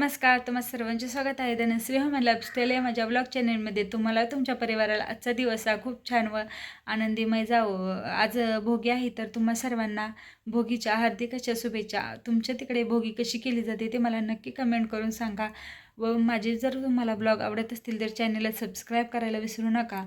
नमस्कार तुम्हा सर्वांचे स्वागत आहे. धनश्री हमान लाईफस्टाईल या माझ्या ब्लॉग चॅनलमध्ये तुम्हाला तुमच्या परिवाराला आजचा दिवस हा खूप छान व आनंदीमय जावं. आज भोगी आहे तर तुम्हा सर्वांना भोगीच्या हार्दिकाच्या शुभेच्छा. तुमच्या तिकडे भोगी कशी केली जाते ते मला नक्की कमेंट करून सांगा व माझे जर तुम्हाला ब्लॉग आवडत असतील तर चॅनलला सबस्क्राईब करायला विसरू नका.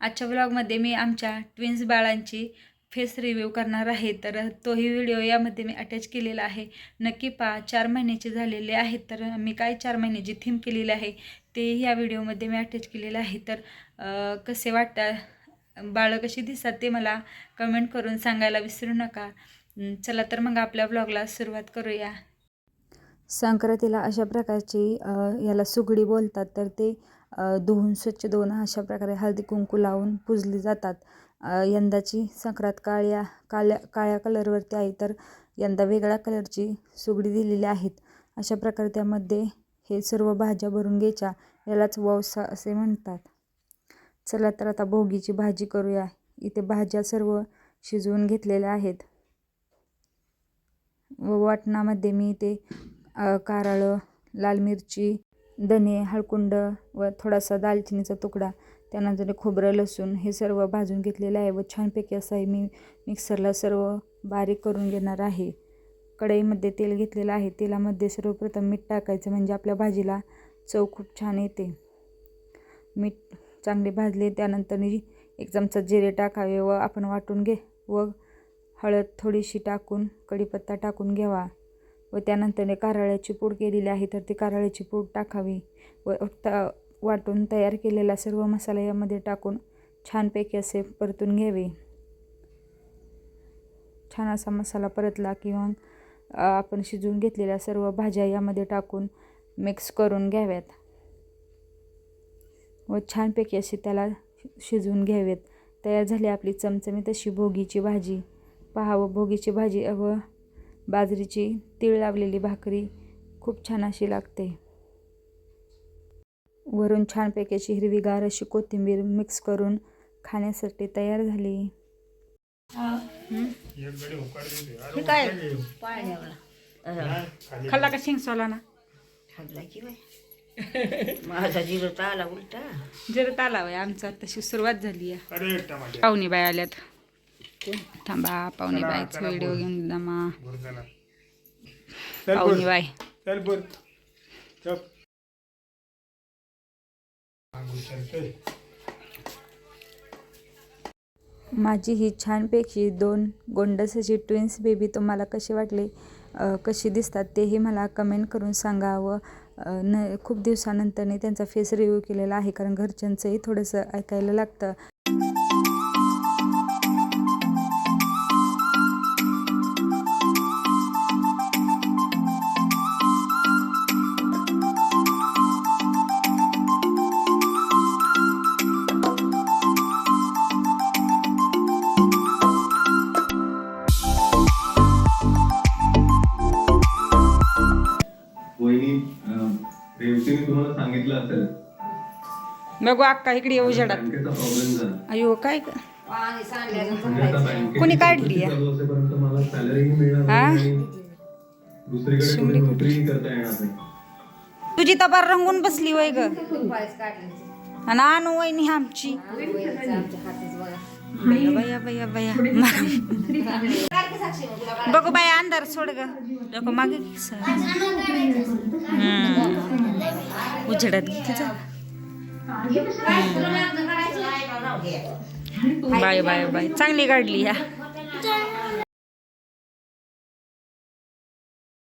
आजच्या ब्लॉगमध्ये मी आमच्या ट्विन्स बाळांची फेस रिव्ह्यू करणार आहे तर तोही व्हिडिओ यामध्ये मी अटॅच केलेला आहे. नक्की पा चार महिन्याचे झालेले आहेत तर मी काय चार महिन्याची थीम केलेली आहे ते ह्या व्हिडिओमध्ये मी अटॅच केलेलं आहे. तर कसे वाटतात बाळं कशी दिसतात ते मला कमेंट करून सांगायला विसरू नका. चला तर मग आपल्या ब्लॉगला सुरुवात करूया. संक्रांतीला अशा प्रकारची याला सुगडी बोलतात तर ते धुवून स्वच्छ धुवून अशा प्रकारे हळदी कुंकू लावून पुजली जातात. यंदाची संक्रांत काळ्या काळ्या काळ्या कलरवरती आहे तर यंदा वेगळ्या कलरची सुगडी दिलेली आहेत. अशा प्रकारे त्यामध्ये हे सर्व भाज्या भरून घ्यायच्या यालाच ववसा असे म्हणतात. चला तर आता भोगीची भाजी करूया. इथे भाज्या सर्व शिजवून घेतलेल्या आहेत. व वाटणामध्ये मी इथे कारळं लाल मिरची धने हळकुंड व थोडासा दालचिनीचा तुकडा त्यानंतर खोबरं लसूण हे सर्व भाजून घेतलेलं आहे व छानपैकी असं आहे. मी मिक्सरला सर्व बारीक करून घेणार आहे. कढईमध्ये तेल घेतलेलं आहे. तेलामध्ये सर्वप्रथम मीठ टाकायचं म्हणजे आपल्या भाजीला चव खूप छान येते. मीठ चांगले भाजले त्यानंतर एक चमचा जिरे टाकावे व आपण वाटून घे व हळद थोडीशी टाकून कढीपत्ता टाकून घ्यावा. व त्यानंतर कारळ्याची पूड केलेली आहे तर ती कारळ्याची पूड टाकावी व वाटून तयार केलेला सर्व मसाला यामध्ये टाकून छानपैकी असे परतून घ्यावे. छान असा मसाला परतला किंवा आपण शिजवून घेतलेल्या सर्व भाज्या यामध्ये टाकून मिक्स करून घ्याव्यात. व छानपैकी अशी त्याला शिजवून घ्यावेत. तयार झाली आपली चमचमीत अशी भोगीची भाजी. पहा व भोगीची भाजी व बाजरीची तीळ लावलेली भाकरी खूप छान अशी लागते. वरून छानपैकी अशी हिरवीगार अशी कोथिंबीर मिक्स करून खाण्यासाठी तयार झाली. हे काय? खाल्ला का शेंग सोला ना खाल्ला की बाय माझा जिरो तर आला उलटा. जर आला वय आमचा तशी सुरुवात झाली आहे. पाहुणे बाय आल्यात. थांबा पाहुणे बायचा व्हिडिओ घेऊन दमा पाहुणे बाय चल बोल. चप. माझी ही छानपैकी दोन गोंडस अशी ट्विन्स बेबी तुम्हाला कशी वाटले कशी दिसतात तेही मला कमेंट करून सांगा व न खूप दिवसानंतरने त्यांचा फेस रिव्ह्यू केलेला आहे कारण घरच्यांचंही थोडंसं ऐकायला लागतं. सांगितलं असेल. बघू अक्का इकडे येऊ जडात बँकेचा प्रॉब्लेम झाला. अयो काय ग? पाणी सांडल्यानं म्हणजे आता बँकेची कोणी काढली आहे? चालू असेपर्यंत मला सॅलरीही मिळणार हा? नाही आणि दुसरीकडे कुठे? नोकरीही करता येणार नाही. तुझी तबार रंगून बसली वय ग. काढले? आणि आणू वहिनी आमची. बघू बाय अंधार सोड ग नको मागे की सर. हम्म. उजेडात किती जा बाय बाय बाय। चांगली काढली ह्या